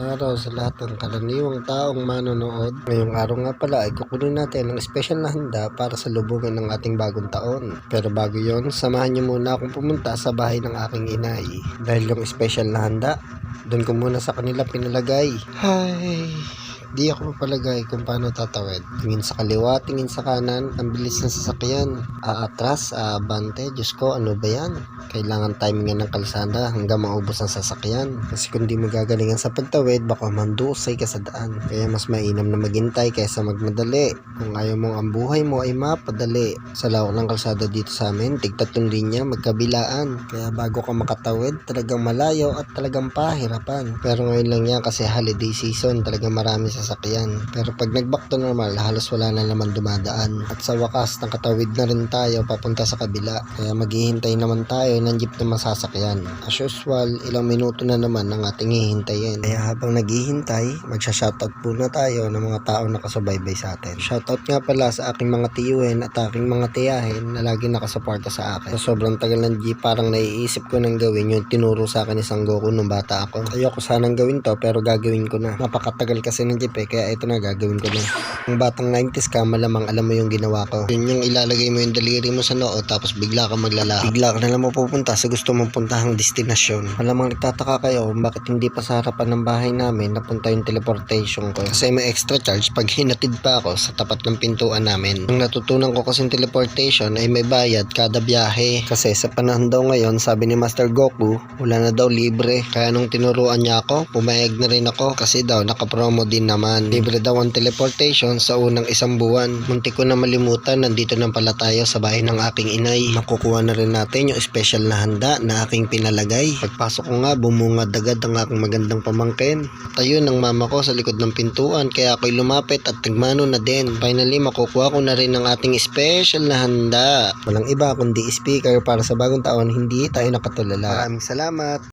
araw sa lahat ng karaniwang taong manonood. Ngayong araw nga pala ay kukunin natin ang special na handa para sa lubungan ng ating bagong taon. Pero bago yon, samahan niyo muna akong pumunta sa bahay ng aking inay. Dahil yung special na handa, doon ko muna sa kanila pinalagay. Hay, di ako mapalagay kung paano tatawid. Tingin sa kaliwa, tingin sa kanan, ang bilis ng sasakyan. Aatras, aabante, Diyos ko, ano ba yan? Kailangan timingan ng kalsada hanggang maubos ang sasakyan. Kasi kung di mo gagalingan sa pagtawid, baka mandusay ka sa daan. Kaya mas mainam na maghintay kaysa magmadali. Kung ayaw mong ang buhay mo ay mapadali. Sa lawak ng kalsada dito sa amin, tigtatong linya, magkabilaan. Kaya bago ka makatawid, talagang malayo at talagang pahirapan. Pero ngayon lang yan kasi holiday season, talagang marami sasakyan. Pero pag nag-back to normal, halos wala na naman dumadaan. At sa wakas, nakatawid na rin tayo papunta sa kabila. Kaya maghihintay naman tayo ng jeep na masasakyan. As usual, ilang minuto na naman ang ating hihintayin. Kaya habang naghihintay, magsha-shoutout muna tayo ng mga tao na kasubaybay sa atin. Shoutout nga pala sa aking mga tiyuhin at aking mga tiyahin na lagi nakasuporta sa akin. Sa sobrang tagal ng jeep, parang naiisip ko nang gawin yung tinuro sa akin ni Sanggoku nung bata ako. Ayoko sanang gawin to pero gagawin ko na. Napakatagal kasi ng jeep eh, kaya ito na gagawin ko na. Kung batang 90s ka, malamang alam mo yung ginawa ko. Yun yung ilalagay mo yung daliri mo sa noo tapos bigla ka maglala. Bigla ka na lang mapupunta sa gusto mong puntahang destinasyon. Malamang nagtataka kayo bakit hindi pa sa harapan ng bahay namin napunta yung teleportation ko. Kasi may extra charge pag hinatid pa ako sa tapat ng pintuan namin. Ang natutunan ko kasi teleportation ay may bayad kada biyahe. Kasi sa panahon daw ngayon, sabi ni Master Goku, wala na daw libre. Kaya nung tinuruan niya ako, pumayag na rin ako kasi daw nakapromo din naman. Libre daw ang teleportation sa unang isang buwan. Munti ko na malimutan, nandito na pala tayo sa bahay ng aking inay. Makukuha na rin natin yung special na handa na aking pinalagay. Pagpasok ko nga, bumungad agad ang aking magandang pamangkin. Tayo ng mama ko sa likod ng pintuan kaya ako'y lumapit at nagmano na din. Finally, makukuha ko na rin ang ating special na handa. Walang iba kundi speaker para sa bagong taon, hindi tayo nakatulala. Maraming salamat.